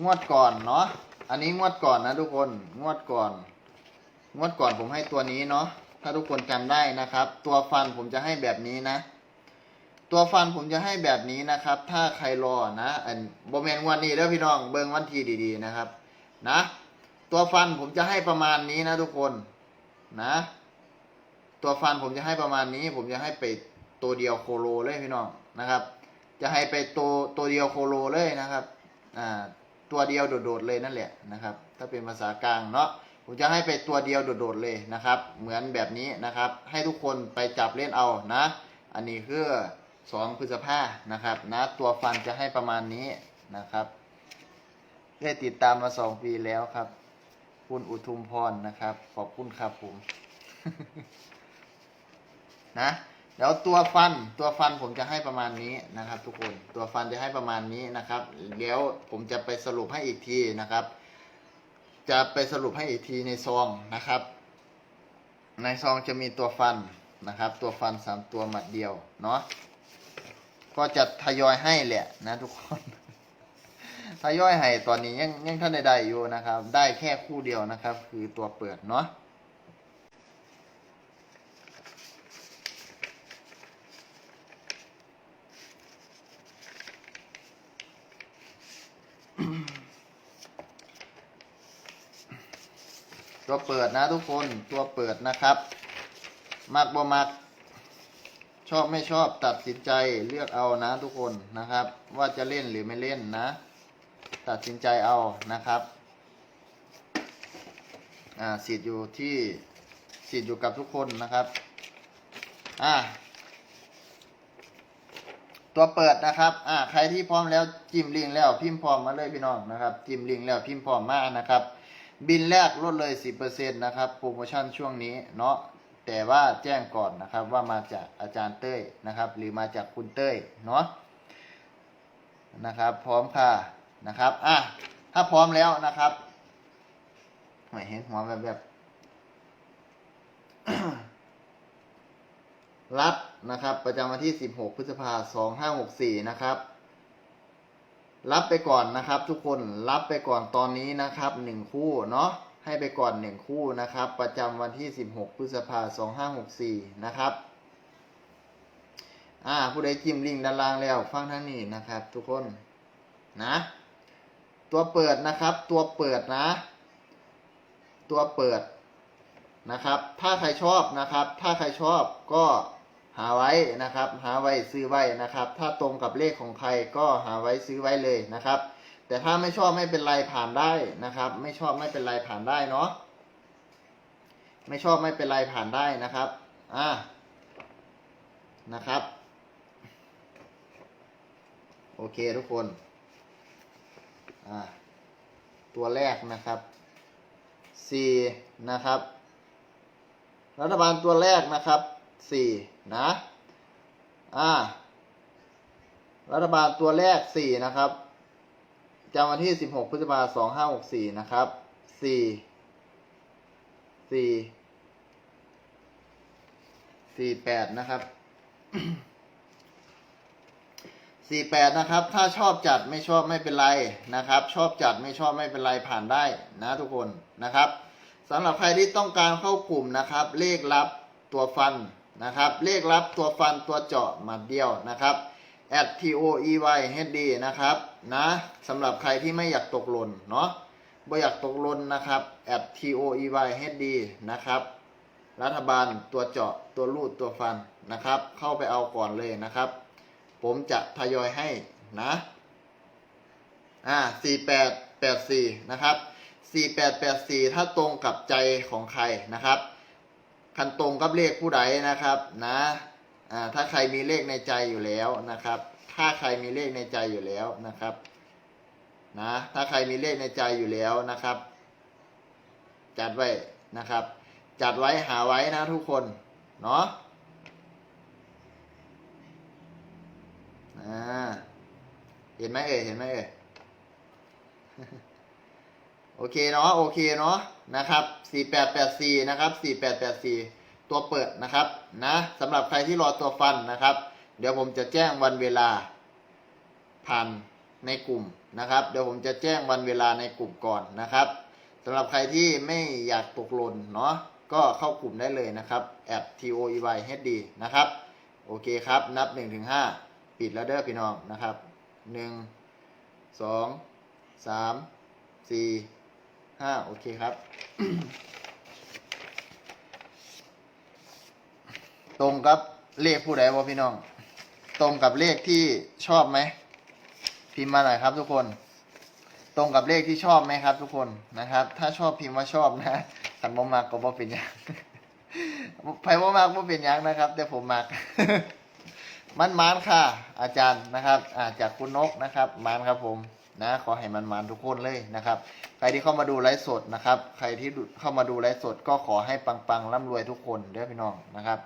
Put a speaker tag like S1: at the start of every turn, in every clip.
S1: งวดก่อนเนาะ อันนี้งวดก่อนนะทุกคน งวดก่อน งวดก่อนผมให้ตัวนี้เนาะ ถ้าทุกคนจำได้นะครับ ตัวฟันผมจะให้แบบนี้นะ ตัวฟันผมจะให้แบบนี้นะครับ ถ้าใครรอนะ อันโบแมนวันนี้เด้อพี่น้อง เบิ่งวันทีดีๆนะครับ นะ ตัวฟันผมจะให้ประมาณนี้นะทุกคน นะ ตัวฟันผมจะให้ประมาณนี้ ผมจะให้ไปตัวเดียวโคโลเลยพี่น้องนะครับ จะให้ไปตัวตัวเดียวโคโลเลยนะครับ อ่า ตัวเดียวโดดๆเลยนั่นแหละนะครับ ถ้าเป็นภาษากลางเนาะผมจะให้ไปตัวเดียวโดดๆเลยนะครับ เหมือนแบบนี้นะครับ ให้ทุกคนไปจับเล่นเอานะ อันนี้คือสองพฤษภานะครับนะตัวฟันจะให้ประมาณนี้นะครับ ได้ติดตามมาสองปีแล้วครับ คุณอุทุมพรนะครับ ขอบคุณครับผม นะ เดี๋ยวตัวฟันตัวฟันผมจะให้ประมาณนี้นะครับ ทุกคนตัวฟันจะให้ประมาณนี้นะครับ เดี๋ยวผมจะไปสรุปให้อีกทีนะครับ จะไปสรุปให้อีกทีในซองนะครับ ในซองจะมีตัวฟันนะครับ ตัวฟันสามตัวหมัดเดียวเนาะก็จะทยอยให้แหละนะทุกคนทยอยให้ตอนนี้ยังยังท่านใดๆอยู่นะครับ ได้แค่คู่เดียวนะครับ คือตัวเปิดเนาะ ตัวเปิดนะทุกคนตัวเปิดนะครับ มักบ่มัก ชอบไม่ชอบตัดสินใจเลือกเอานะทุกคนนะครับ ว่าจะเล่นหรือไม่เล่นนะ ตัดสินใจเอานะครับอ่าสิทธิ์อยู่ที่สิทธิ์อยู่กับทุกคนนะครับอ่า ตัวเปิดนะครับอ่าใครที่พร้อมแล้วจิ้มลิงก์แล้วพิมพ์พร้อมมาเลยพี่น้องนะครับจิ้มลิงก์แล้วพิมพ์พร้อมมานะครับ บินแรกลดเลย 10%นะครับโปรโมชั่นช่วงนี้เนาะแต่ว่าแจ้งก่อนนะครับว่ามาจากอาจารย์เต้ยนะครับ หรือมาจากคุณเต้ยเนาะนะครับ พร้อมค่ะนะครับอะถ้าพร้อมแล้วนะครับไม่เห็นหัวแบบแบบรับ นะครับ ประจำวันที่ 16 พฤษภาคม2564 นะครับ รับไปก่อนนะครับ ทุกคนรับไปก่อนตอนนี้นะครับหนึ่งคู่เนาะให้ไปก่อนหนึ่งคู่นะครับ ประจำวันที่ 16 พฤษภาคม2564 นะครับอ่าผู้ใดจิ้มลิงก์ด้านล่างแล้วฟังท่างนี้นะครับ ทุกคนนะ ตัวเปิดนะครับ ตัวเปิดนะ ตัวเปิดนะครับ ถ้าใครชอบนะครับ ถ้าใครชอบก็ หาไว้นะครับ หาไว้ซื้อไว้นะครับ ถ้าตรงกับเลขของใครก็หาไว้ซื้อไว้เลยนะครับ แต่ถ้าไม่ชอบไม่เป็นไรผ่านได้นะครับ ไม่ชอบไม่เป็นไรผ่านได้เนาะไม่ชอบไม่เป็นไรผ่านได้นะครับอ่านะครับ โอเคทุกคนอ่าตัวแรกนะครับสี่นะครับ รัฐบาลตัวแรกนะครับ สี่นะ อ่า รัฐบาลตัวแรกสี่นะครับจำวันที่สิบหกพฤษภาสองห้าหกสี่นะครับสี่สี่สี่แปดนะครับสี่แปดนะครับ ถ้าชอบจัดไม่ชอบไม่เป็นไรนะครับ ชอบจัดไม่ชอบไม่เป็นไรผ่านได้นะทุกคนนะครับสำหรับใครที่ต้องการเข้ากลุ่มนะครับ เลขลับตัวฟัน นะครับ เลขลับตัวฟันตัวเจาะหมัดเดียวนะครับ at t o e y h d นะครับนะสำหรับใครที่ไม่อยากตกหล่นเนาะบ่อยากตกหล่นนะครับ at t o e y h d นะครับ รัฐบาลตัวเจาะตัวรูดตัวฟันนะครับ เข้าไปเอาก่อนเลยนะครับ ผมจะทยอยให้นะ อ่าสี่แปดแปดสี่นะครับสี่แปดแปดสี่ถ้าตรงกับใจของใครนะครับ คันตรงกับเลขผู้ใดนะครับนะอ่าถ้าใครมีเลขในใจอยู่แล้วนะครับ ถ้าใครมีเลขในใจอยู่แล้วนะครับนะถ้าใครมีเลขในใจอยู่แล้วนะครับ จัดไว้นะครับ จัดไว้หาไว้นะทุกคนเนาะอ่าเห็นไหมเอ่ยเห็นไหมเอ่ยโอเคเนาะโอเคเนาะ นะครับ4884นะครับ4884 ตัวเปิดนะครับนะสำหรับใครที่รอตัวฟันนะครับ เดี๋ยวผมจะแจ้งวันเวลาผ่านในกลุ่มนะครับ เดี๋ยวผมจะแจ้งวันเวลาในกลุ่มก่อนนะครับสำหรับใครที่ไม่อยากตกหล่นเนาะก็เข้ากลุ่มได้เลยนะครับแอด TOEY HD นะครับโอเคครับ นับ1ถึง5ปิดแล้วเด้อพี่น้องนะครับ 1 2 3 4 5โอเคครับ ตรงกับเลขผู้ใดวะพี่น้อง ตรงกับเลขที่ชอบไหมพิมพ์มาหน่อยครับทุกคน ตรงกับเลขที่ชอบไหมครับ ทุกคนนะครับ ถ้าชอบพิมพ์ว่าชอบนะขันบ่มากก็บ่เป็นหยังไพ่บ่มากบ่เป็นหยังนะครับ แต่ผมมักมันมานค่ะ อาจารย์นะครับ อาจากคุณนกนะครับ มานครับผมนะ ขอให้มันมานทุกคนเลยนะครับใครที่เข้ามาดูไลฟ์สดนะครับ ใครที่เข้ามาดูไลฟ์สดก็ขอให้ปังๆร่ำรวยทุกคนเด้อพี่น้องนะครับ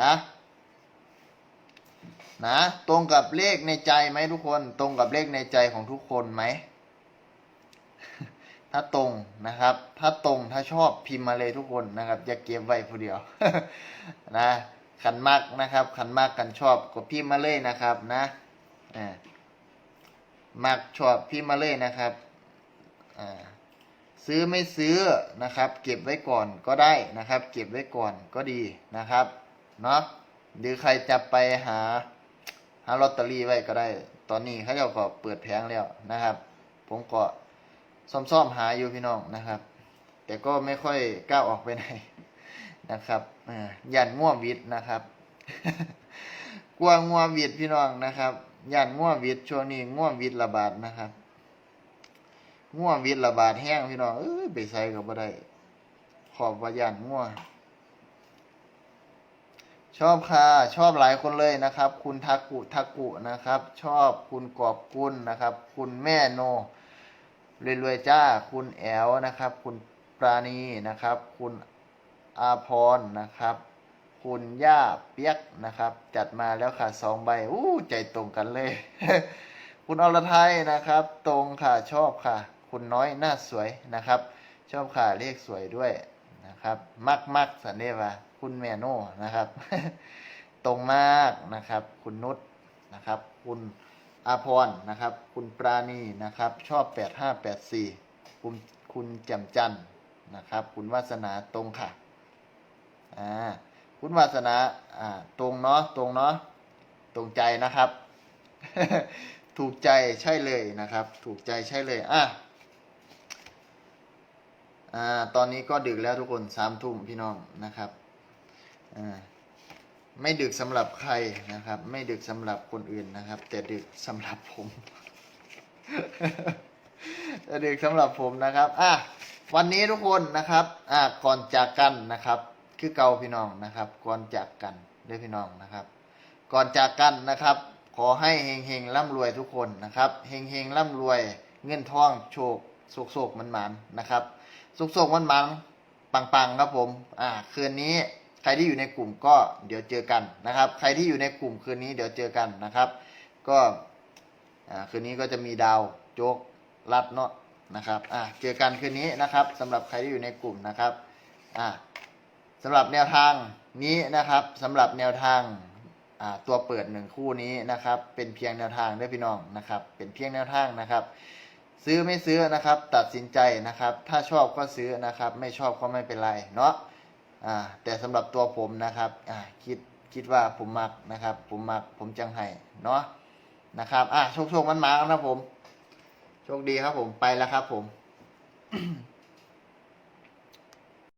S1: นะนะตรงกับเลขในใจไหมทุกคน ตรงกับเลขในใจของทุกคนไหม ถ้าตรงนะครับ ถ้าตรงถ้าชอบพิมพ์มาเลยทุกคนนะครับ อย่าเก็บไว้ผู้เดียว นะขันมากนะครับ ขันมากขันชอบก็พิมพ์มาเลยนะครับนะอ่ามักชอบพิมพ์มาเลยนะครับอ่า ซื้อไม่ซื้อนะครับ เก็บไว้ก่อนก็ได้นะครับ เก็บไว้ก่อนก็ดีนะครับเนาะหรือใครจะไปหาหาลอตเตอรี่ไว้ก็ได้ ตอนนี้เขาเจ้าก็เปิดแผงแล้วนะครับ ผมก็ซ่อมๆหาอยู่พี่น้องนะครับ แต่ก็ไม่ค่อยกล้าออกไปไหนนะครับอย่านง่ววิทย์นะครับ กลัวง่ววิทย์พี่น้องนะครับย่านง่ววิทย์ช่วงนี้ง่ววิทย์ระบาดนะครับ ง่วงวิทระบาดแห้งพี่น้องเอ้ยไปใส่ก็บ่ได้ขอบวาย่านง่วงชอบค่ะ ชอบหลายคนเลยนะครับ คุณทักกุทักกุนะครับ ชอบคุณกอบกุลนะครับ คุณแม่โนรวยๆจ้า คุณแอลนะครับ คุณปราณีนะครับ คุณอาพรนะครับ คุณย่าเปียกนะครับ จัดมาแล้วค่ะสองใบอู้ใจตรงกันเลย คุณอรไทยนะครับ ตรงค่ะชอบค่ะ คุณน้อยหน้าสวยนะครับ ชอบค่ะเลขสวยด้วยนะครับ มักมักสันเดวาคุณแมโน่นะครับ ตรงมากนะครับ คุณนุชนะครับ คุณอาพรนะครับ คุณปราณีนะครับ ชอบแปดห้าแปดสี่คุณคุณแจ่มจันทร์นะครับ คุณวาสนาตรงค่ะอ่าคุณวาสนาอ่าตรงเนาะตรงเนาะตรงใจนะครับ ถูกใจใช่เลยนะครับ ถูกใจใช่เลยอะ อ่าตอนนี้ก็ดึกแล้วทุกคนสามทุ่มพี่น้องนะครับอ่าไม่ดึกสำหรับใครนะครับ ไม่ดึกสำหรับคนอื่นนะครับ แต่ดึกสำหรับผมแต่ดึกสำหรับผมนะครับอะวันนี้ทุกคนนะครับอ่าก่อนจากกันนะครับ คือเก่าพี่น้องนะครับ ก่อนจากกันเด้อพี่น้องนะครับ ก่อนจากกันนะครับ ขอให้เฮงเฮงๆร่ำรวยทุกคนนะครับเฮงเฮงๆร่ำรวยเงินทองโชคโศกโศกมันมันๆนะครับ โศกโศกมันมันๆปังๆครับผมอ่าคืนนี้ใครที่อยู่ในกลุ่มก็เดี๋ยวเจอกันนะครับ ใครที่อยู่ในกลุ่มคืนนี้เดี๋ยวเจอกันนะครับ ก็อ่าคืนนี้ก็จะมีดาวโจ๊กรัดเนาะนะครับอ่าเจอกันคืนนี้นะครับสำหรับใครที่อยู่ในกลุ่มนะครับอ่าสำหรับแนวทางนี้นะครับสำหรับแนวทางอ่าตัวเปิดหนึ่งคู่นี้นะครับ เป็นเพียงแนวทางด้วยพี่น้องนะครับ เป็นเพียงแนวทางนะครับ ซื้อไม่ซื้อนะครับ ตัดสินใจนะครับ ถ้าชอบก็ซื้อนะครับ ไม่ชอบก็ไม่เป็นไรเนาะอ่าแต่สำหรับตัวผมนะครับอ่าคิดคิดว่าผมมักนะครับ ผมมักผมจังไห้เนาะนะครับอะโชคโชคมันมาครับผม โชคดีครับผมไปแล้วครับผม